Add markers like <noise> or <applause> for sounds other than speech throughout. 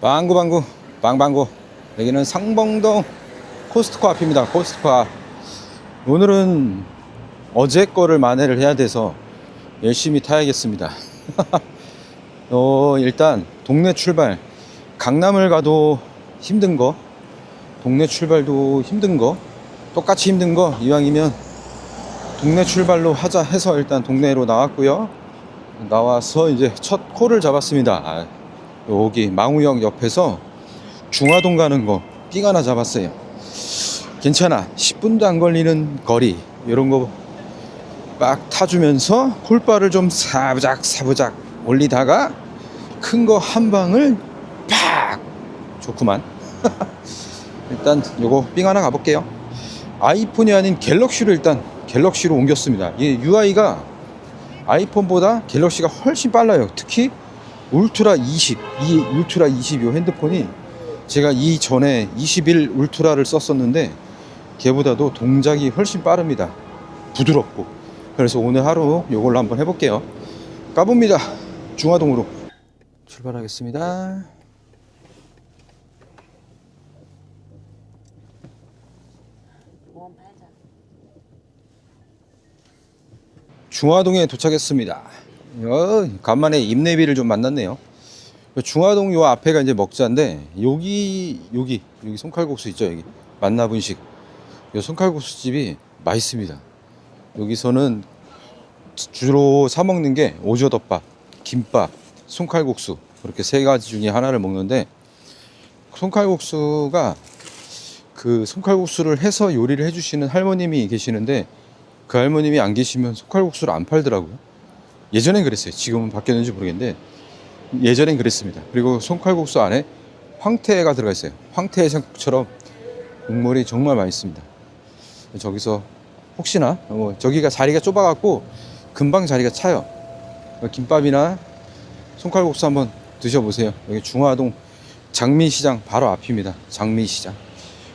방구방구 방방구. 여기는 상봉동 코스트코 앞입니다. 코스트코 앞 오늘은 어제 거를 만회를 해야 돼서 열심히 타야겠습니다. <laughs> 어 일단 동네 출발. 강남을 가도 힘든 거 동네 출발도 힘든 거 똑같이 힘든 거 이왕이면 동네 출발로 하자 해서 일단 동네로 나왔고요. 나와서 이제 첫 콜을 잡았습니다. 아, 여기 망우역 옆에서 중화동 가는 거 삥 하나 잡았어요. 괜찮아. 10분도 안 걸리는 거리 이런 거 막 타주면서 콜바를 좀 사부작 사부작 올리다가 큰 거 한 방을 팍 좋구만. <laughs> 일단 요거 삥 하나 가볼게요. 아이폰이 아닌 갤럭시로 일단 갤럭시로 옮겼습니다. 이 UI가 아이폰보다 갤럭시가 훨씬 빨라요. 특히 울트라 20, 이 울트라 20이 핸드폰이 제가 이 전에 21 울트라를 썼었는데 걔보다도 동작이 훨씬 빠릅니다. 부드럽고. 그래서 오늘 하루 이걸로 한번 해볼게요. 가봅니다. 중화동으로. 출발하겠습니다. 중화동에 도착했습니다. 어, 간만에 입내비를 좀 만났네요. 중화동 요 앞에가 이제 먹자인데 여기 여기 여기 손칼국수 있죠 여기 만나분식 요 손칼국수 집이 맛있습니다. 여기서는 주로 사 먹는 게 오저덮밥, 김밥, 손칼국수 그렇게 세 가지 중에 하나를 먹는데 손칼국수가 그 손칼국수를 해서 요리를 해주시는 할머님이 계시는데 그 할머님이 안 계시면 손칼국수를 안 팔더라고요. 예전엔 그랬어요. 지금은 바뀌었는지 모르겠는데 예전엔 그랬습니다. 그리고 손칼국수 안에 황태가 들어가 있어요. 황태해장국처럼 국물이 정말 맛있습니다. 저기서 혹시나 뭐 저기가 자리가 좁아갖고 금방 자리가 차요. 김밥이나 손칼국수 한번 드셔보세요. 여기 중화동 장미시장 바로 앞입니다. 장미시장.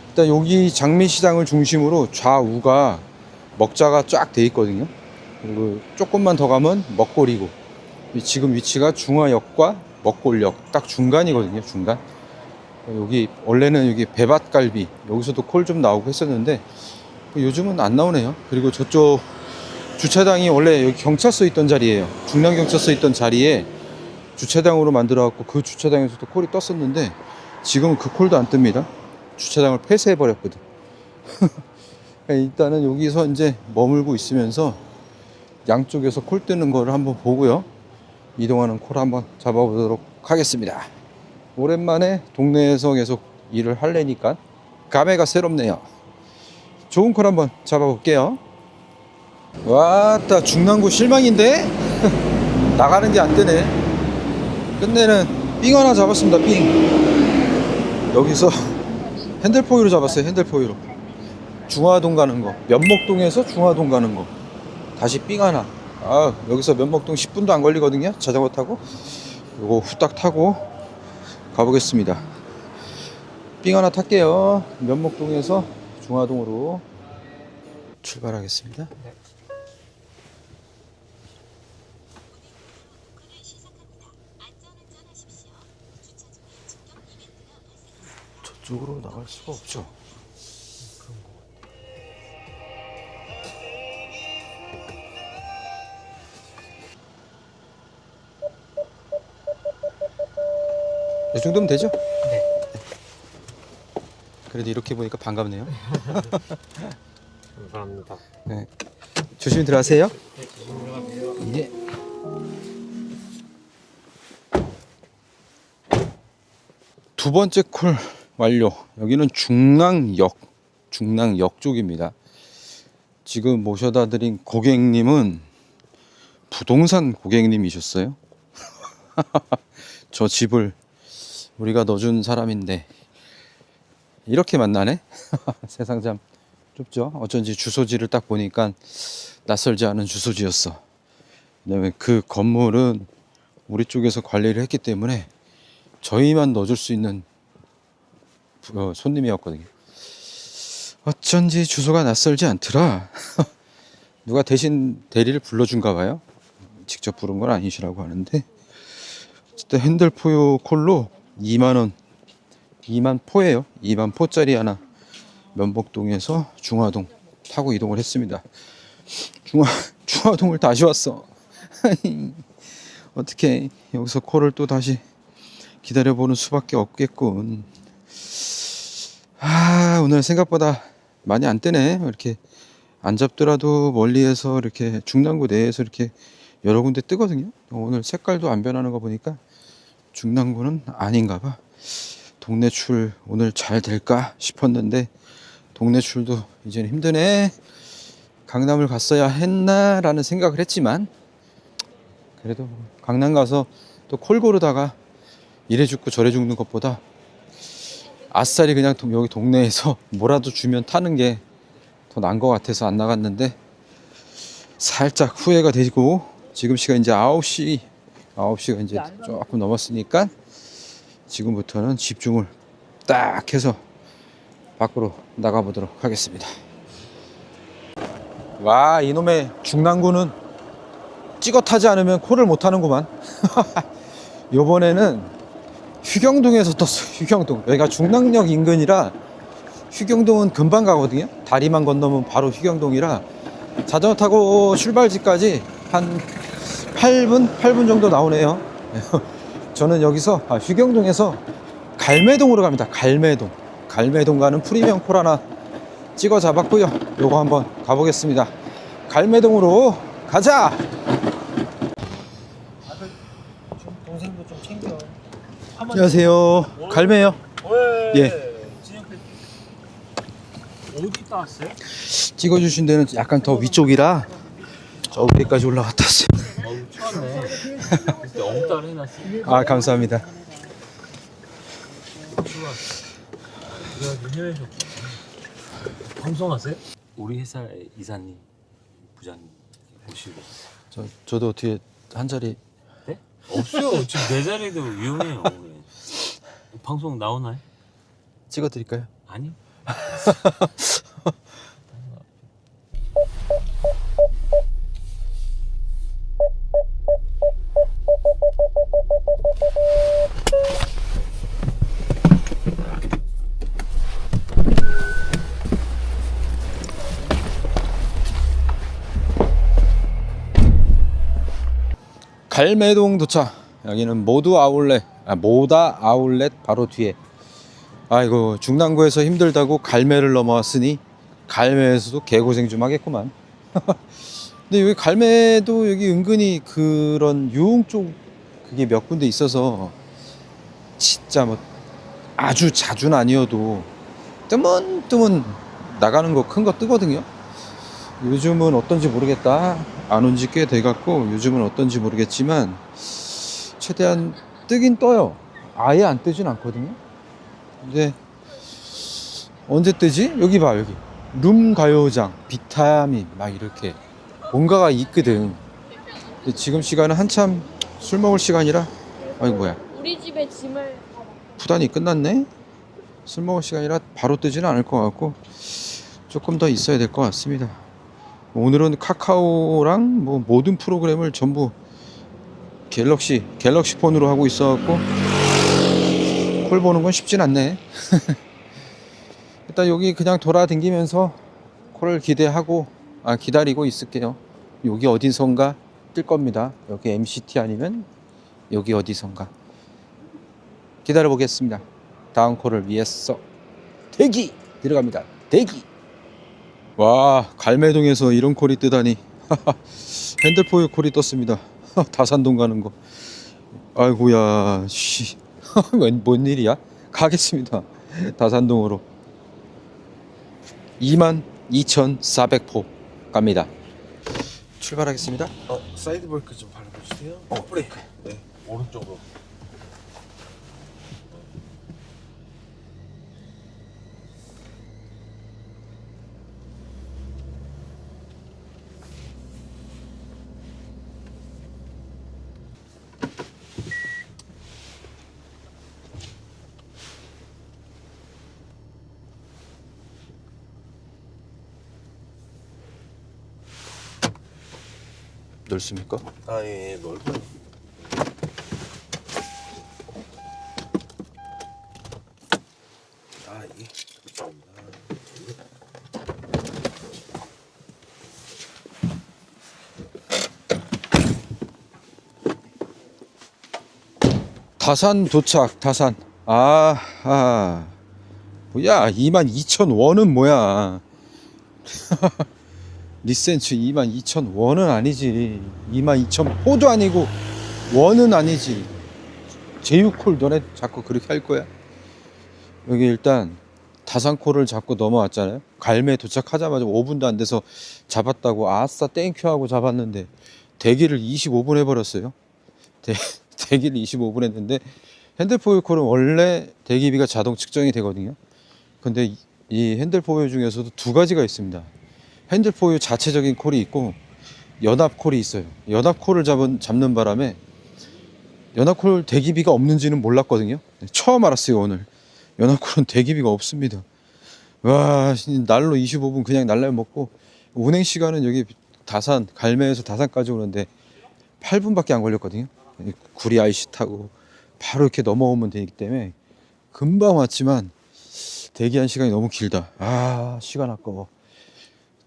일단 여기 장미시장을 중심으로 좌우가 먹자가 쫙 돼 있거든요. 그리고 조금만 더 가면 이 지금 위치가 중화역과 먹골역 딱 중간이거든요. 중간. 여기 원래는 여기 배밭갈비 여기서도 콜 좀 나오고 했었는데 요즘은 안 나오네요. 그리고 저쪽 주차장이 원래 여기 경찰서 있던 자리예요. 중랑 경찰서 있던 자리에 주차장으로 만들어 갖고 그 주차장에서도 콜이 떴었는데 지금은 그 콜도 안 뜹니다. 주차장을 폐쇄해 버렸거든. <laughs> 일단은 여기서 이제 머물고 있으면서 양쪽에서 콜 뜨는 거를 한번 보고요. 이동하는 콜 한번 잡아보도록 하겠습니다. 오랜만에 동네에서 계속 일을 할래니까 감회가 새롭네요. 좋은 콜 한번 잡아볼게요. 와따 중랑구 실망인데 <laughs> 나가는 게 안 되네. 끝내는 삥 하나 잡았습니다. 삥. 여기서 <laughs> 핸들포유로 잡았어요. 핸들포유로. 중화동 가는 거. 면목동에서 중화동 가는 거. 다시 삥 하나. 아, 여기서 면목동 10분도 안 걸리거든요. 자전거 타고. 요거 후딱 타고 가보겠습니다. 삥 하나 탈게요. 면목동에서 중화동으로 출발하겠습니다. 저쪽으로 나갈 수가 없죠. 이 정도면 되죠? 네. 그래도 이렇게 보니까 반갑네요. <laughs> 감사합니다. 네. 조심히 들어가세요. 네, 조심히 들어가세요. 예. 두 번째 콜 완료. 여기는 중랑역, 중랑역 쪽입니다. 지금 모셔다 드린 고객님은 부동산 고객님이셨어요. <laughs> 저 집을 우리가 넣어준 사람인데 이렇게 만나네. <laughs> 세상 참 좁죠. 어쩐지 주소지를 딱 보니까 낯설지 않은 주소지였어. 왜냐면 그 건물은 우리 쪽에서 관리를 했기 때문에 저희만 넣어줄 수 있는 어, 손님이었거든요. 어쩐지 주소가 낯설지 않더라. <laughs> 누가 대신 대리를 불러준가 봐요. 직접 부른 건 아니시라고 하는데 어쨌든 핸들포유 콜로 2만 원 2만 포예요. 2만 포짜리 하나 면복동에서 중화동 타고 이동을 했습니다. 중화 <laughs> 중화동을 다시 왔어. <laughs> 어떻게 여기서 콜을 또 다시 기다려보는 수밖에 없겠군. 아 오늘 생각보다 많이 안 뜨네. 이렇게 안 잡더라도 멀리에서 이렇게 중랑구 내에서 이렇게 여러 군데 뜨거든요. 오늘 색깔도 안 변하는 거 보니까 중랑구는 아닌가 봐. 동네 출 오늘 잘 될까 싶었는데 동네 출도 이제는 힘드네. 강남을 갔어야 했나 라는 생각을 했지만 그래도 뭐 강남 가서 또 콜 고르다가 이래 죽고 저래 죽는 것보다 아싸리 그냥 동- 여기 동네에서 <laughs> 뭐라도 주면 타는 게더 나은 것 같아서 안 나갔는데 살짝 후회가 되고 지금 시간 이제 9시 9시가 이제 조금 넘었으니까 지금부터는 집중을 딱 해서 밖으로 나가보도록 하겠습니다. 와 이놈의 중랑구는 타지 않으면 콜을 못 하는구만. 요번에는 휴경동에서 떴어. 휴경동. 여기가 중랑역 인근이라 휴경동은 금방 가거든요. 다리만 건너면 바로 휴경동이라 자전거 타고 출발지까지 한 8분, 8분 정도 나오네요. <laughs> 저는 여기서 아, 휴경동에서 갈매동으로 갑니다. 갈매동. 갈매동 가는 프리미엄 콜 하나 찍어 잡았고요. 요거 한번 가보겠습니다. 갈매동으로 가자! 동생도 좀 챙겨. 안녕하세요. 갈매요. 예. 예. 어디 따왔어요? 찍어주신 데는 약간 더 위쪽이라 저 위에까지 올라갔다 왔어요. 엉따를 해놨어. 아, 감사합니다. 방송하세요? 우리 회사 이사님, 부장님 오시고. 저, 저도 뒤에 한 자리 네? 없어요. 지금 내 자리도 위험해요. 오늘. 방송 나오나요? 찍어드릴까요? 아니요. <laughs> 갈매동 도착. 여기는 모두 아울렛, 아, 모다 아울렛 바로 뒤에. 아이고 중랑구에서 힘들다고 갈매를 넘어왔으니 갈매에서도 개고생 좀 하겠구만. <laughs> 근데 여기 갈매도 여기 은근히 그런 유흥 쪽 그게 몇 군데 있어서 진짜 뭐 아주 자주는 아니어도 뜨문뜨문 나가는 거 큰거 뜨거든요. 요즘은 어떤지 모르겠다. 안 온 지 꽤 돼갖고 요즘은 어떤지 모르겠지만 최대한 뜨긴 떠요. 아예 안 뜨진 않거든요. 근데 언제 뜨지? 여기 봐 여기 룸 가요장 비타민 막 이렇게 뭔가가 있거든. 근데 지금 시간은 한참 술 먹을 시간이라 아이 뭐야 우리 집에 짐을 부단이 끝났네. 술 먹을 시간이라 바로 뜨지는 않을 것 같고 조금 더 있어야 될 것 같습니다. 오늘은 카카오랑 뭐 모든 프로그램을 전부 갤럭시 갤럭시 폰으로 하고 있어 갖고 콜 보는 건 쉽진 않네. <laughs> 일단 여기 그냥 돌아다니면서 콜을 기대하고 아 기다리고 있을게요. 여기 어디선가 뜰 겁니다. 여기 MCT 아니면 여기 어디선가 기다려 보겠습니다. 다음 콜을 위해서 대기 들어갑니다. 대기. 와 갈매동에서 이런 콜이 뜨다니 <laughs> 핸들포유 콜이 떴습니다. <laughs> 다산동 가는 거. 아이고야 씨. <laughs> 웬- 뭔 일이야? 가겠습니다. 다산동으로 22,400포 갑니다. 출발하겠습니다. 어, 사이드 브레이크 좀 밟아주세요. 어, 브레이크. 네, 오른쪽으로. 넓습니까? 아, 예, 예, 넓어요. 아, 예. 다산 도착 다산 아, 아. 뭐야 22,000원은 뭐야 리센츠 22,000원은 아니지. 22,000포도 아니고 원은 아니지. 제휴콜 너네 자꾸 그렇게 할 거야? 여기 일단 다산콜을 잡고 넘어왔잖아요. 갈매 도착하자마자 5분도 안 돼서 잡았다고 아싸 땡큐 하고 잡았는데 대기를 25분 해버렸어요. 대, <laughs> 대기를 25분 했는데 핸들포유 콜은 원래 대기비가 자동 측정이 되거든요. 근데 이- 이 핸들포유 중에서도 두 가지가 있습니다. 핸들포유 자체적인 콜이 있고 연합 콜이 있어요. 연합 콜을 잡은, 잡는 바람에 연합 콜 대기비가 없는지는 몰랐거든요. 네, 처음 알았어요 오늘. 연합 콜은 대기비가 없습니다. 와 씨, 날로 25분 그냥 날라 먹고 운행 시간은 여기 다산 갈매에서 다산까지 오는데 8분밖에 안 걸렸거든요. 이 구리 IC 타고 바로 이렇게 넘어오면 되기 때문에 금방 왔지만 대기한 시간이 너무 길다. 아 시간 아까워.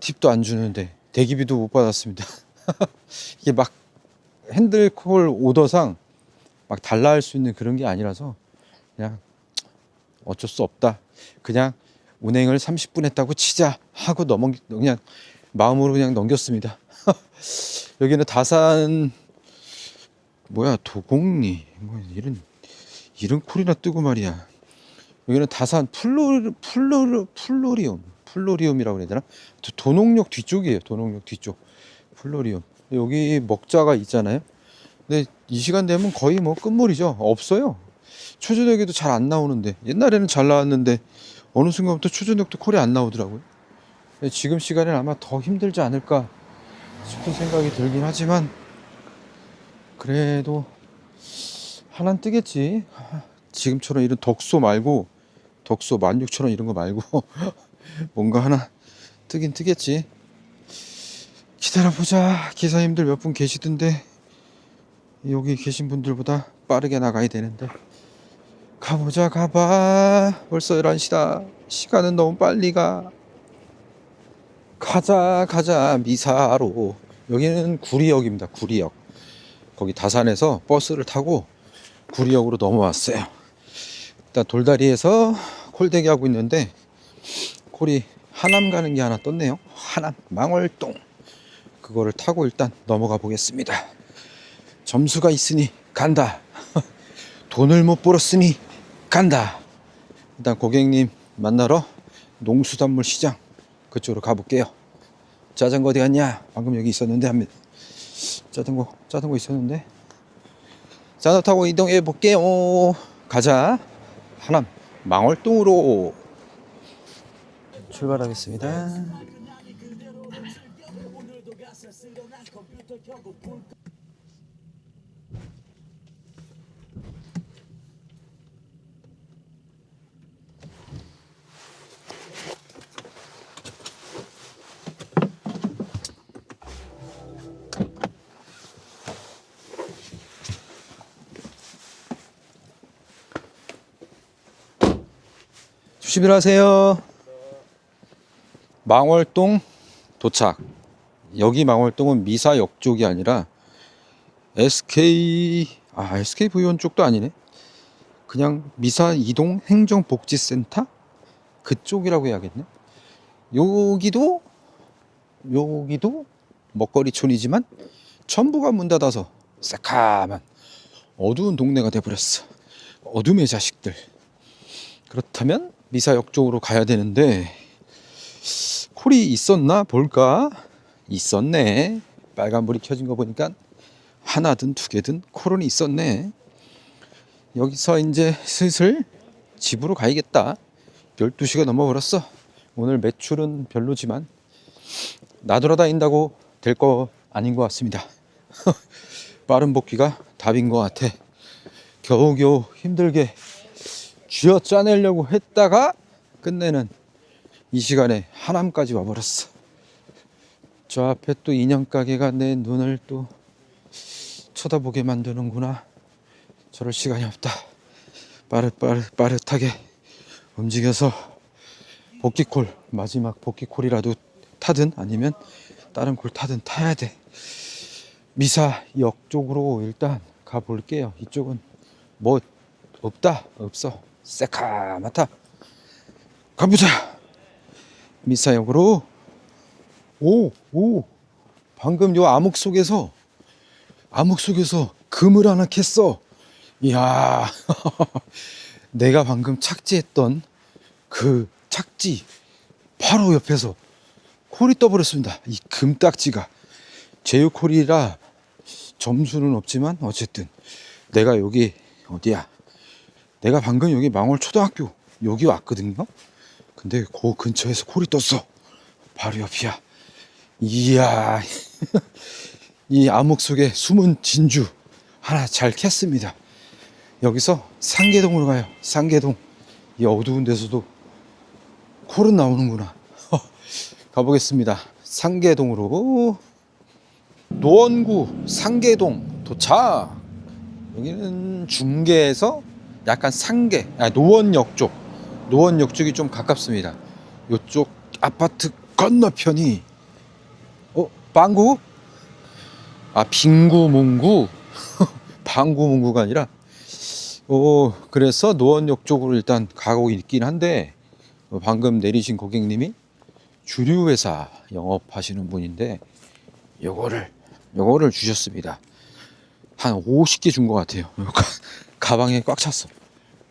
팁도 안 주는데 대기비도 못 받았습니다. <laughs> 이게 막 핸들콜 오더상 막 달라 할 수 있는 그런 게 아니라서 그냥 어쩔 수 없다. 그냥 운행을 30분 했다고 치자 하고 넘어 그냥 마음으로 그냥 넘겼습니다. <laughs> 여기는 다산 뭐야 도곡리 뭐 이런 이런 콜이나 뜨고 말이야 여기는 다산 플로 플로 플로리움 플로리움이라고 해야 되나? 도- 도농역 뒤쪽이에요 도농역 뒤쪽. 플로리움. 여기 먹자가 있잖아요. 근데 이 시간 되면 거의 뭐 끝물이죠. 없어요. 초저녁에도 잘 안 나오는데. 옛날에는 잘 나왔는데 어느 순간부터 초저녁도 콜이 안 나오더라고요. 지금 시간엔 아마 더 힘들지 않을까 싶은 생각이 들긴 하지만 그래도 하나는 뜨겠지. 지금처럼 이런 덕소 말고 덕소 16,000원 이런 거 말고 <laughs> 뭔가 하나 뜨긴 뜨겠지. 기다려보자. 기사님들 몇 분 계시던데 여기 계신 분들보다 빠르게 나가야 되는데 가보자 가봐. 벌써 11시다. 시간은 너무 빨리 가. 가자 가자 미사로 여기는 구리역입니다. 구리역. 거기 다산에서 버스를 타고 구리역으로 넘어왔어요. 일단 돌다리에서 콜대기 하고 있는데 콜이 하남 가는 게 하나 떴네요. 하남 망월동 그거를 타고 일단 넘어가 보겠습니다. 점수가 있으니 간다. <laughs> 돈을 못 벌었으니 간다. 일단 고객님 만나러 농수산물 시장 그쪽으로 가볼게요. 자전거 어디 갔냐? 방금 여기 있었는데 합니다. 자전거 자전거 있었는데 자전거 타고 이동해 볼게요 가자 하남 망월동으로 출발하겠습니다. 조심히 하세요 망월동 도착. 여기 망월동은 미사역 쪽이 아니라 SK 아 SK 부위원 쪽도 아니네. 그냥 미사 이동 행정복지센터? 그쪽이라고 해야겠네. 여기도 여기도 먹거리촌이지만 전부가 문 닫아서 새카만 어두운 동네가 돼버렸어. 어둠의 자식들. 그렇다면 미사역 쪽으로 가야 되는데 콜이 있었나 볼까? 있었네. 빨간불이 켜진 거 보니까 하나든 두 개든 콜은 있었네. 여기서 이제 슬슬 집으로 가야겠다. 12시가 넘어버렸어. 오늘 매출은 별로지만 나돌아다닌다고 될 거 아닌 것 같습니다. <laughs> 빠른 복귀가 답인 것 같아. 겨우겨우 힘들게 쥐어 짜내려고 했다가 끝내는 이 시간에 하남까지 와버렸어. 저 앞에 또 인형 가게가 내 눈을 또 쳐다보게 만드는구나. 저럴 시간이 없다. 빠릇 빠릇 빠릇하게 움직여서 복귀콜 마지막 복귀콜이라도 타든 아니면 다른 콜 타든 타야 돼. 미사역 쪽으로 일단 가 볼게요. 이쪽은 뭐 없다 없어 새카맣다. 가보자. 미사역으로 오 오 방금 요 암흑 속에서 암흑 속에서 금을 하나 캤어. 이야 <laughs> 내가 방금 착지했던 그 착지 바로 옆에서 콜이 떠버렸습니다. 이 금딱지가 제휴콜이라 점수는 없지만 어쨌든 내가 여기 어디야? 내가 방금 여기 망월 초등학교 여기 왔거든요. 근데 그 근처에서 콜이 떴어. 바로 옆이야. 이야 <laughs> 이 암흑 속에 숨은 진주 하나 잘 캤습니다. 여기서 상계동으로 가요. 상계동 이 어두운 데서도 콜은 나오는구나. <laughs> 가보겠습니다. 상계동으로 노원구 상계동 도착. 여기는 중계에서 약간 상계, 아, 노원역 쪽, 노원역 쪽이 좀 가깝습니다. 이쪽 아파트 건너편이 어 방구? 아 빙구문구, 방구문구가 <laughs> 아니라 어 그래서 노원역 쪽으로 일단 가고 있긴 한데 어, 방금 내리신 고객님이 주류 회사 영업하시는 분인데 요거를 요거를 주셨습니다. 한 50개 준 것 같아요. 가- <laughs> 가방에 꽉 찼어.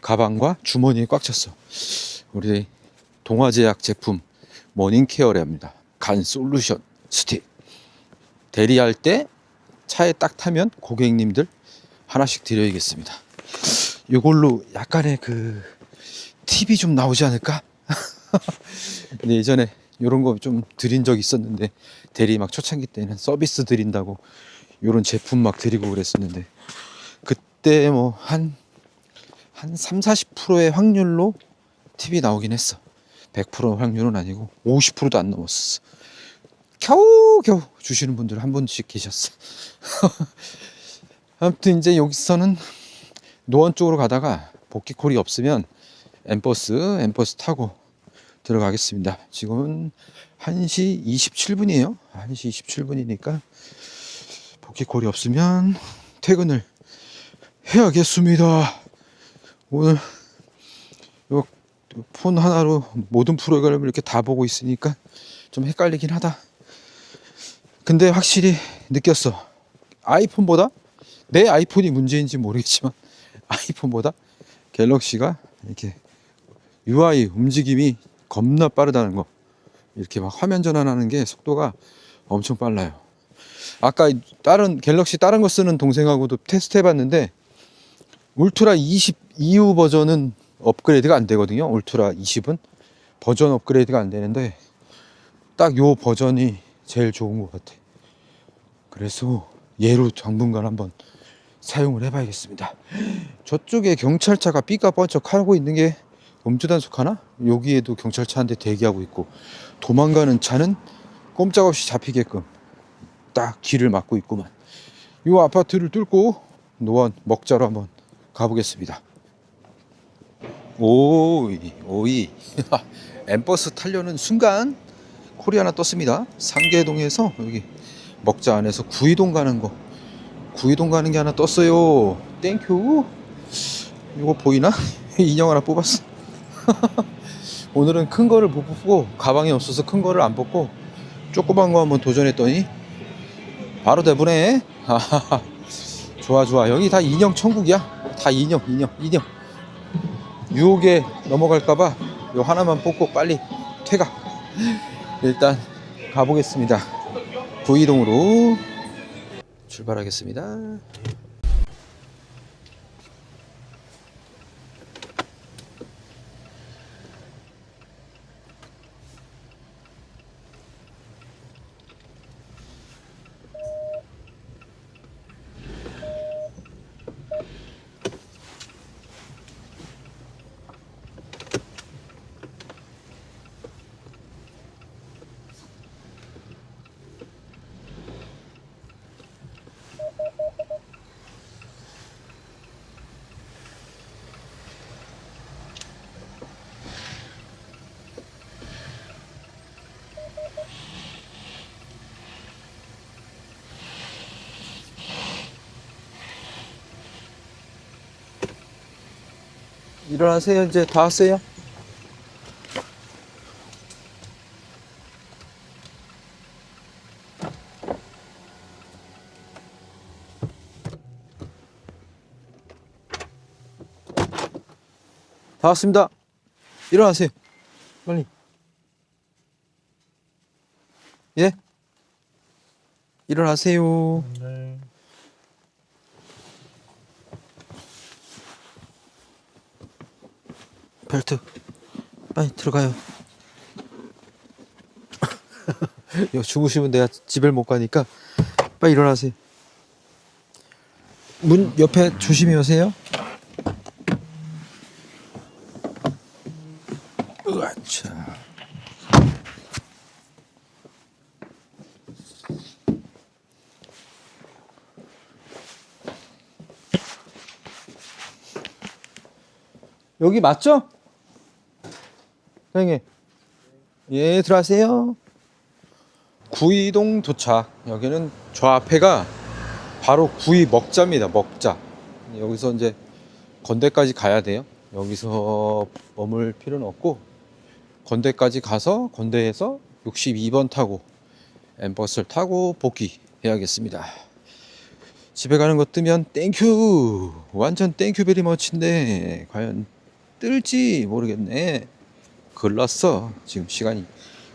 가방과 주머니에 꽉 찼어. 우리 동화제약 제품 머닝케어랍니다. 간 솔루션 스틱. 대리할 때 차에 딱 타면 고객님들 하나씩 드려야겠습니다. 이걸로 약간의 그 팁이 좀 나오지 않을까? 근데 <laughs> 예전에 이런 거 좀 드린 적 있었는데 대리 막 초창기 때는 서비스 드린다고 이런 제품 막 드리고 그랬었는데 그때 뭐 한 한 3, 40%의 확률로 팁이 나오긴 했어. 100% 확률은 아니고 50%도 안 넘었었어. 겨우 겨우 주시는 분들 한 분씩 계셨어. <laughs> 아무튼 이제 여기서는 노원 쪽으로 가다가 복귀콜이 없으면 엠버스 엠버스 타고 들어가겠습니다. 지금은 1시 27분이에요. 1시 27분이니까 복귀콜이 없으면 퇴근을 해야겠습니다. 오늘 요폰 하나로 모든 프로그램을 이렇게 다 보고 있으니까 좀 헷갈리긴 하다. 근데 확실히 느꼈어. 아이폰보다 내 아이폰이 문제인지 모르겠지만 <laughs> 아이폰보다 갤럭시가 이렇게 UI 움직임이 겁나 빠르다는 거. 이렇게 막 화면 전환하는 게 속도가 엄청 빨라요. 아까 다른 갤럭시 다른 거 쓰는 동생하고도 테스트 해봤는데 울트라 20 이후 버전은 업그레이드가 안 되거든요. 울트라 20은 버전 업그레이드가 안 되는데 딱 요 버전이 제일 좋은 것 같아. 그래서 얘로 당분간 한번 사용을 해봐야겠습니다. 저쪽에 경찰차가 삐까 번쩍 하고 있는 게 음주단속 하나? 여기에도 경찰차 한 대 대기하고 있고 도망가는 차는 꼼짝없이 잡히게끔 딱 길을 막고 있구만. 이 아파트를 뚫고 노원 먹자로 한번 가보겠습니다. 오이 오이 <laughs> 엠버스 타려는 순간 하나 떴습니다. 상계동에서 여기 먹자 안에서 구이동 가는 거 구이동 가는 게 하나 떴어요. 땡큐. 이거 보이나? <laughs> 인형 하나 뽑았어. <laughs> 오늘은 큰 거를 못 뽑고 가방이 없어서 큰 거를 안 뽑고 조그만 거 한번 도전했더니 바로 대보네. 좋아 좋아 여기 다 인형 천국이야. 다 인형 인형 인형. 유혹에 넘어갈까봐 요 하나만 뽑고 빨리 퇴각. 일단 가보겠습니다. 구이동으로 출발하겠습니다. 일어나세요. 이제 다 왔어요. 다 왔습니다. 일어나세요. 빨리. 예? 일어나세요. 벨트 빨리 들어가요. <laughs> 이거 주무시면 내가 집을 못 가니까 빨리 일어나세요. 문 옆에 조심히 여세요. 으아차. 여기 맞죠? 형님. 예, 들어가세요. 구이동 도착. 여기는 저 앞에가 바로 구이 먹자입니다. 먹자. 여기서 이제 건대까지 가야 돼요. 여기서 머물 필요는 없고 건대까지 가서 건대에서 62번 타고 엠버스를 타고 복귀해야겠습니다. 집에 가는 거 뜨면 땡큐 완전 땡큐 베리 머치인데 과연 뜰지 모르겠네 글렀어 지금 시간이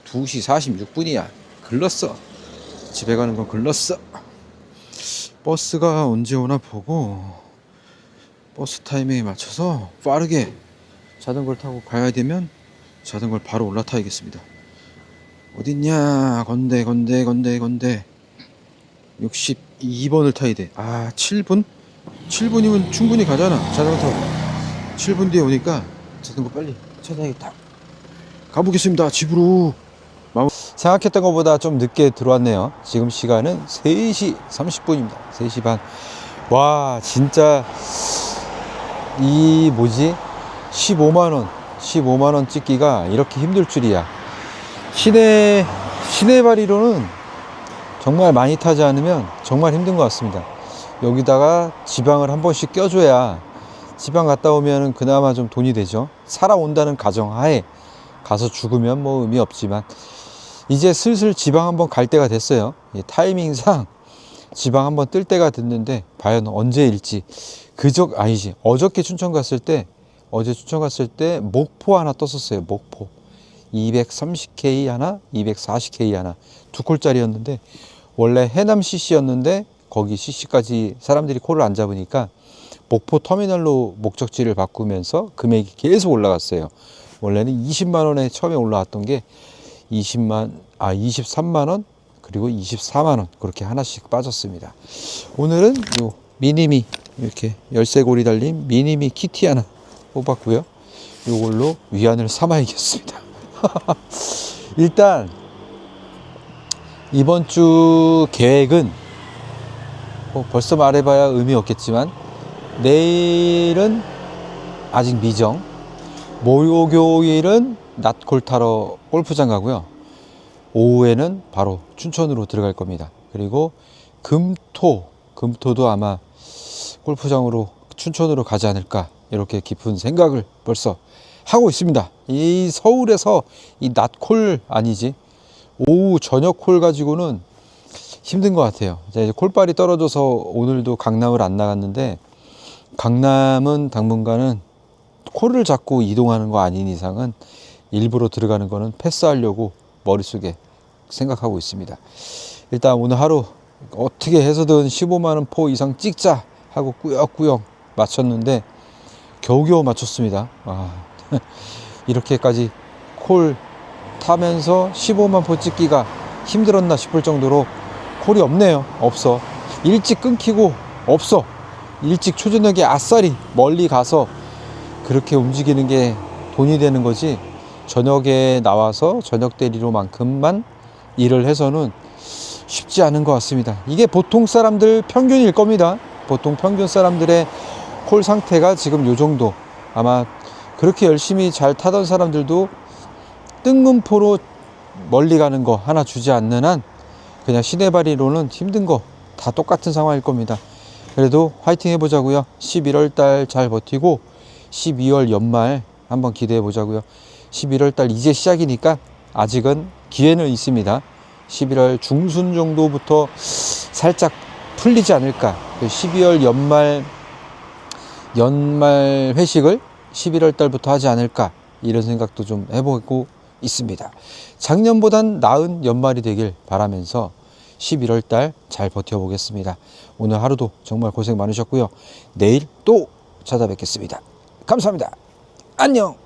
2시 46분이야 글렀어 집에 가는 건 글렀어 버스가 언제 오나 보고 버스 타이밍에 맞춰서 빠르게 자전거를 타고 가야 되면 자전거를 바로 올라타야겠습니다 어딨냐 건대 건대 건대 건대 62번을 타야 돼. 아, 7분? 7분이면 충분히 가잖아. 자전거 타고. 7분 뒤에 오니까 자전거 빨리 찾아야겠다. 가보겠습니다. 집으로. 생각했던 것보다 좀 늦게 들어왔네요. 지금 시간은 3시 30분입니다. 3시 반. 와, 진짜 이 뭐지? 15만 원, 15만 원 찍기가 이렇게 힘들 줄이야. 시내 시내발이로는 정말 많이 타지 않으면 정말 힘든 것 같습니다. 여기다가 지방을 한 번씩 껴줘야 지방 갔다 오면 그나마 좀 돈이 되죠. 살아온다는 가정하에 가서 죽으면 뭐 의미 없지만 이제 슬슬 지방 한번 갈 때가 됐어요. 이 타이밍상 지방 한번 뜰 때가 됐는데 과연 언제일지 그저 아니지 어저께 춘천 갔을 때 어제 춘천 갔을 때 목포 하나 떴었어요. 목포 230K 하나 240K 하나 두 콜짜리였는데 원래 해남 CC였는데 거기 CC까지 사람들이 콜을 안 잡으니까 목포 터미널로 목적지를 바꾸면서 금액이 계속 올라갔어요. 원래는 20만 원에 처음에 올라왔던 게 20만 아 23만 원 그리고 24만 원 그렇게 하나씩 빠졌습니다. 오늘은 요 미니미 이렇게 열쇠고리 달린 미니미 키티 하나 뽑았고요. 요걸로 위안을 삼아야겠습니다. <laughs> 일단 이번 주 계획은 뭐 벌써 말해봐야 의미 없겠지만 내일은 아직 미정 목요일은 낮 골 타러 골프장 가고요. 오후에는 바로 춘천으로 들어갈 겁니다. 그리고 금토 금토도 아마 골프장으로 춘천으로 가지 않을까 이렇게 깊은 생각을 벌써 하고 있습니다. 이 서울에서 이 낮콜 아니지 오후 저녁 콜 가지고는 힘든 것 같아요. 이제 콜빨이 떨어져서 오늘도 강남을 안 나갔는데 강남은 당분간은 콜을 잡고 이동하는 거 아닌 이상은 일부러 들어가는 거는 패스하려고 머릿속에 생각하고 있습니다. 일단 오늘 하루 어떻게 해서든 15만 원 포 이상 찍자 하고 꾸역꾸역 맞췄는데 겨우겨우 맞췄습니다. 아, <laughs> 이렇게까지 콜 타면서 15만 포 찍기가 힘들었나 싶을 정도로 콜이 없네요. 없어. 일찍 끊기고 없어. 일찍 초저녁에 아싸리 멀리 가서 그렇게 움직이는 게 돈이 되는 거지. 저녁에 나와서 저녁 대리로만큼만 일을 해서는 쉽지 않은 것 같습니다. 이게 보통 사람들 평균일 겁니다. 보통 평균 사람들의 콜 상태가 지금 요 정도. 아마 그렇게 열심히 잘 타던 사람들도 뜬금포로 멀리 가는 거 하나 주지 않는 한 그냥 시내발이로는 힘든 거 다 똑같은 상황일 겁니다. 그래도 화이팅 해보자고요. 11월 달 잘 버티고 12월 연말 한번 기대해 보자고요. 11월 달 이제 시작이니까 아직은 기회는 있습니다. 11월 중순 정도부터 살짝 풀리지 않을까. 12월 연말 연말 회식을 11월 달부터 하지 않을까 이런 생각도 좀 해보고 있습니다. 작년보단 나은 연말이 되길 바라면서 11월 달 잘 버텨보겠습니다. 오늘 하루도 정말 고생 많으셨고요. 내일 또 찾아뵙겠습니다. 감사합니다. 안녕.